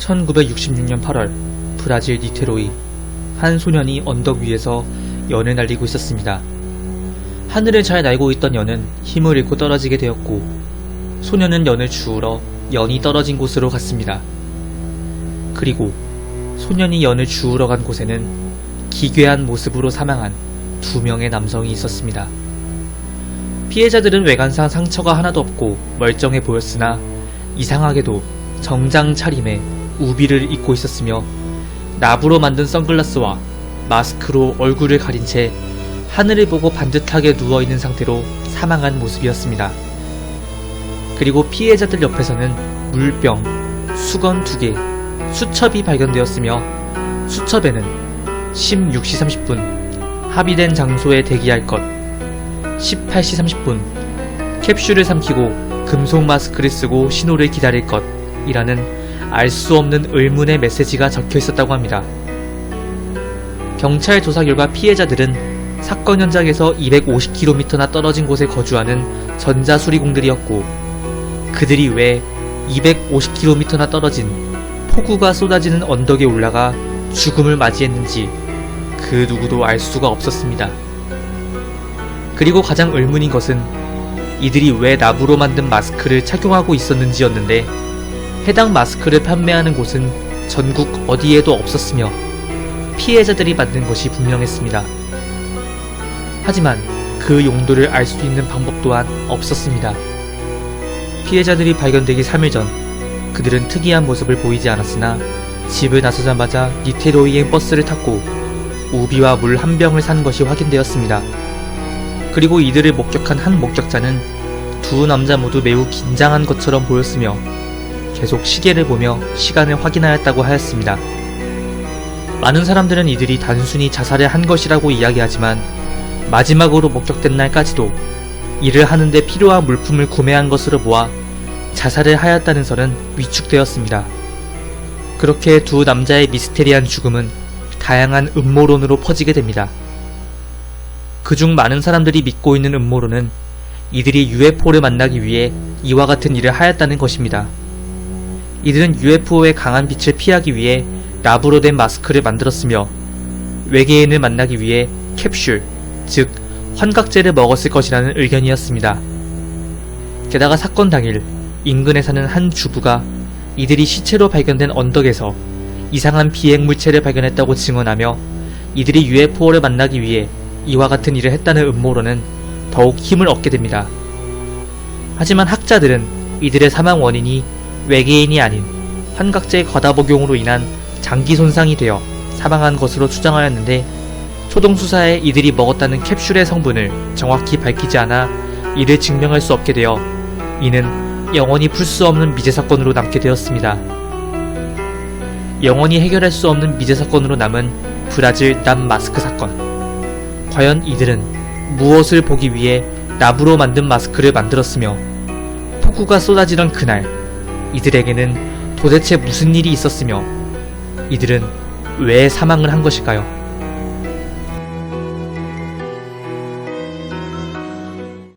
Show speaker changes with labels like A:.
A: 1966년 8월 브라질 니테로이 한 소년이 언덕 위에서 연을 날리고 있었습니다. 하늘을 잘 날고 있던 연은 힘을 잃고 떨어지게 되었고 소년은 연을 주우러 연이 떨어진 곳으로 갔습니다. 그리고 소년이 연을 주우러 간 곳에는 기괴한 모습으로 사망한 두 명의 남성이 있었습니다. 피해자들은 외관상 상처가 하나도 없고 멀쩡해 보였으나 이상하게도 정장 차림에 우비를 입고 있었으며 나부로 만든 선글라스와 마스크로 얼굴을 가린 채 하늘을 보고 반듯하게 누워있는 상태로 사망한 모습이었습니다. 그리고 피해자들 옆에서는 물병, 수건 2개, 수첩이 발견되었으며 수첩에는 16시 30분 합의된 장소에 대기할 것 18시 30분 캡슐을 삼키고 금속 마스크를 쓰고 신호를 기다릴 것 이라는 알 수 없는 의문의 메시지가 적혀 있었다고 합니다. 경찰 조사 결과 피해자들은 사건 현장에서 250km나 떨어진 곳에 거주하는 전자수리공들이었고 그들이 왜 250km나 떨어진 폭우가 쏟아지는 언덕에 올라가 죽음을 맞이했는지 그 누구도 알 수가 없었습니다. 그리고 가장 의문인 것은 이들이 왜 나무로 만든 마스크를 착용하고 있었는지였는데 해당 마스크를 판매하는 곳은 전국 어디에도 없었으며 피해자들이 만든 것이 분명했습니다. 하지만 그 용도를 알 수 있는 방법 또한 없었습니다. 피해자들이 발견되기 3일 전 그들은 특이한 모습을 보이지 않았으나 집을 나서자마자 니테로이행 버스를 탔고 우비와 물 한 병을 산 것이 확인되었습니다. 그리고 이들을 목격한 한 목격자는 두 남자 모두 매우 긴장한 것처럼 보였으며 계속 시계를 보며 시간을 확인하였다고 하였습니다. 많은 사람들은 이들이 단순히 자살을 한 것이라고 이야기하지만 마지막으로 목격된 날까지도 일을 하는데 필요한 물품을 구매한 것으로 보아 자살을 하였다는 설은 위축되었습니다. 그렇게 두 남자의 미스테리한 죽음은 다양한 음모론으로 퍼지게 됩니다. 그중 많은 사람들이 믿고 있는 음모론은 이들이 UFO를 만나기 위해 이와 같은 일을 하였다는 것입니다. 이들은 UFO의 강한 빛을 피하기 위해 나부로 된 마스크를 만들었으며 외계인을 만나기 위해 캡슐, 즉 환각제를 먹었을 것이라는 의견이었습니다. 게다가 사건 당일 인근에 사는 한 주부가 이들이 시체로 발견된 언덕에서 이상한 비행 물체를 발견했다고 증언하며 이들이 UFO를 만나기 위해 이와 같은 일을 했다는 음모론은 더욱 힘을 얻게 됩니다. 하지만 학자들은 이들의 사망 원인이 외계인이 아닌 환각제 과다 복용으로 인한 장기 손상이 되어 사망한 것으로 추정하였는데 초동 수사에 이들이 먹었다는 캡슐의 성분을 정확히 밝히지 않아 이를 증명할 수 없게 되어 이는 영원히 풀 수 없는 미제 사건으로 남게 되었습니다. 영원히 해결할 수 없는 미제 사건으로 남은 브라질 남 마스크 사건. 과연 이들은 무엇을 보기 위해 나무로 만든 마스크를 만들었으며 폭우가 쏟아지던 그날 이들에게는 도대체 무슨 일이 있었으며 이들은 왜 사망을 한 것일까요?